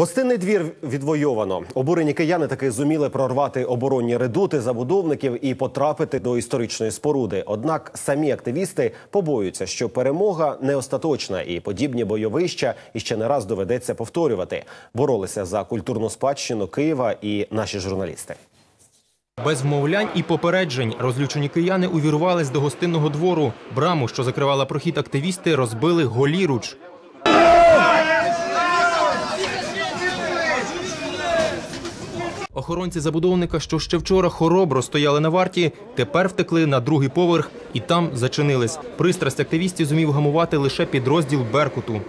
Гостинний двір відвойовано. Обурені кияни таки зуміли прорвати оборонні редути забудовників і потрапити до історичної споруди. Однак самі активісти побоюються, що перемога не остаточна, і подібні бойовища іще не раз доведеться повторювати. Боролися за культурну спадщину Києва і наші журналісти. Без вмовлянь і попереджень розлючені кияни увірвались до гостинного двору. Браму, що закривала прохід активісти, розбили голіруч. Охоронці забудовника, що ще вчора хоробро стояли на варті, тепер втекли на другий поверх і там зачинились. Пристрасть активістів зумів гамувати лише підрозділ Беркуту.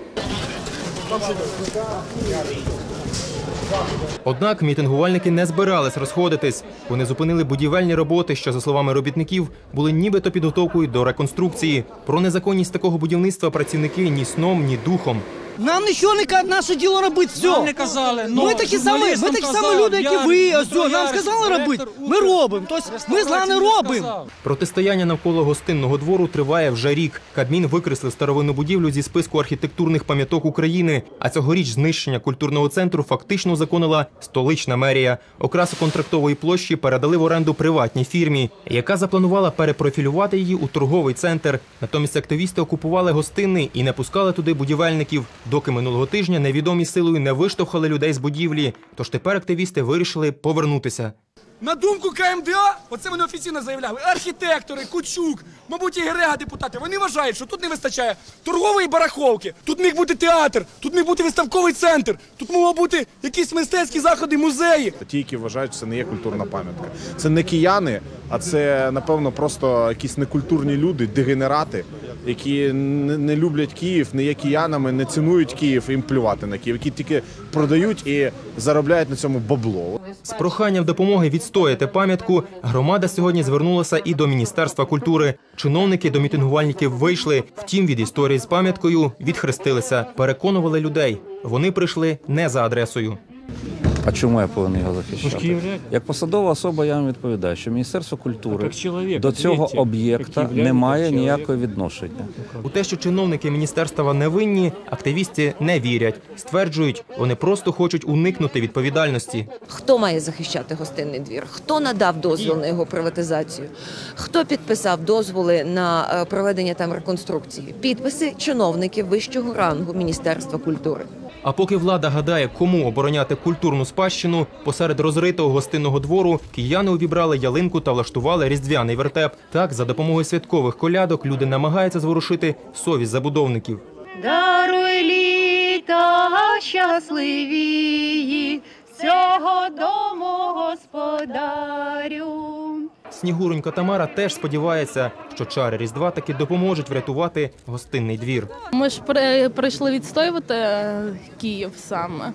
Однак мітингувальники не збирались розходитись. Вони зупинили будівельні роботи, що, за словами робітників, були нібито підготовкою до реконструкції. Про незаконність такого будівництва працівники ні сном, ні духом. Нам нічого не ка- наше діло робити. Все. Нам не казали, но ми такі самі, ми такі самі люди, як і ви. Ось, все, нам сказали робити. Ми робимо. Тобто ми зла не робимо. Протистояння навколо гостинного двору триває вже рік. Кабмін викреслив старовинну будівлю зі списку архітектурних пам'яток України. А цьогоріч знищення культурного центру фактично узаконила столична мерія. Окрасу контрактової площі передали в оренду приватній фірмі, яка запланувала перепрофілювати її у торговий центр. Натомість активісти окупували гостинний і не пускали туди будівельників, доки минулого тижня невідомі силою не виштовхали людей з будівлі. Тож тепер активісти вирішили повернутися. На думку КМДА, оце вони офіційно заявляли, архітектори, Кучук, мабуть, і Герега депутати, вони вважають, що тут не вистачає торгової бараховки, тут міг бути театр, тут міг бути виставковий центр, тут могло бути якісь мистецькі заходи, музеї. Ті, які вважають, що це не є культурна пам'ятка. Це не кияни, а це напевно просто якісь некультурні люди, дегенерати, які не, люблять Київ, не є киянами, не цінують Київ їм плювати на Київ, які тільки продають і заробляють на цьому бабло. З проханням допомоги відстояти пам'ятку громада сьогодні звернулася і до Міністерства культури. Чиновники до мітингувальників вийшли. Втім, від історії з пам'яткою відхрестилися, переконували людей. Вони прийшли не за адресою. А чому я повинен його захищати? Як посадова особа, я вам відповідаю, що Міністерство культури чоловік, до цього об'єкта не має ніякого відношення. У те, що чиновники міністерства не винні, активісти не вірять. Стверджують, вони просто хочуть уникнути відповідальності. Хто має захищати гостинний двір? Хто надав дозвіл на його приватизацію? Хто підписав дозволи на е, проведення там реконструкції? Підписи чиновників вищого рангу Міністерства культури. А поки влада гадає, кому обороняти культурну спадщину, посеред розритого гостинного двору кияни увібрали ялинку та влаштували різдвяний вертеп. Так, за допомогою святкових колядок люди намагаються зворушити совість забудовників. Даруй літа щасливії, цього дому господарю. Снігуронька Тамара теж сподівається, що чари Різдва таки допоможуть врятувати гостинний двір. Ми ж при- прийшли відстоювати е, Київ саме.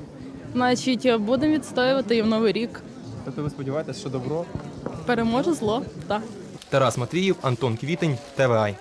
Значить, будемо відстоювати і в Новий рік. Тобто ви сподіваєтесь, що добро? Переможе зло. Так. Тарас Матвіїв, Антон Квітень, ТВАЙ.